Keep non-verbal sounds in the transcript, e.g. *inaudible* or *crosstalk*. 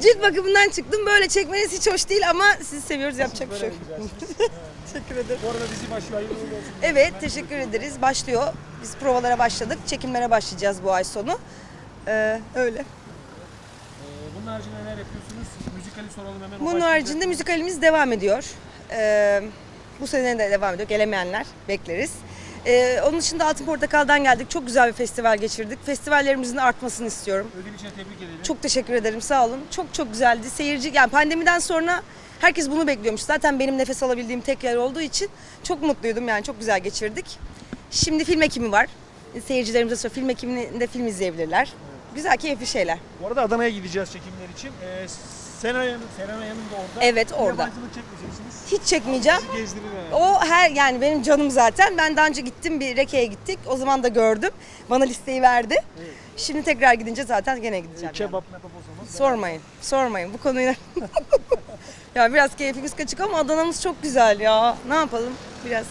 Cilt bakımından çıktım. Böyle çekmeniz hiç hoş değil ama sizi seviyoruz yapacak bir şey yok. Teşekkür ederim. *laughs* Bu arada dizi başlıyor. Hayırlı uğurlu olsun. Evet teşekkür ederiz. Başlıyor. Biz provalara başladık. Çekimlere başlayacağız bu ay sonu. Ee, öyle. Ee, bunun haricinde neler yapıyorsunuz? Müzikali soralım hemen. O Bunun başlayacak. haricinde müzikalimiz devam ediyor. Ee, bu sene de devam ediyor. Gelemeyenler bekleriz. Ee, onun dışında Altın Portakal'dan geldik. Çok güzel bir festival geçirdik. Festivallerimizin artmasını istiyorum. Ödül için tebrik edelim. Çok teşekkür ederim. Sağ olun. Çok çok güzeldi. Seyirci yani pandemiden sonra herkes bunu bekliyormuş. Zaten benim nefes alabildiğim tek yer olduğu için çok mutluydum. Yani çok güzel geçirdik. Şimdi film ekimi var. Seyircilerimize sonra film ekiminde film izleyebilirler. Güzel, keyifli şeyler. Bu arada Adana'ya gideceğiz çekimler için. Ee, Hanım, Hanım da orada. Evet, orada. Yabancılık çekmeyeceksiniz. Hiç çekmeyeceğim. Yani. O her yani benim canım zaten. Ben daha önce gittim bir Reke'ye gittik. O zaman da gördüm. Bana listeyi verdi. Şimdi tekrar gidince zaten gene gideceğim. yani. Kebap mebap o zaman. Sormayın. Sormayın bu konuyu. *laughs* ya biraz keyfimiz kaçık ama Adana'mız çok güzel ya. Ne yapalım? Biraz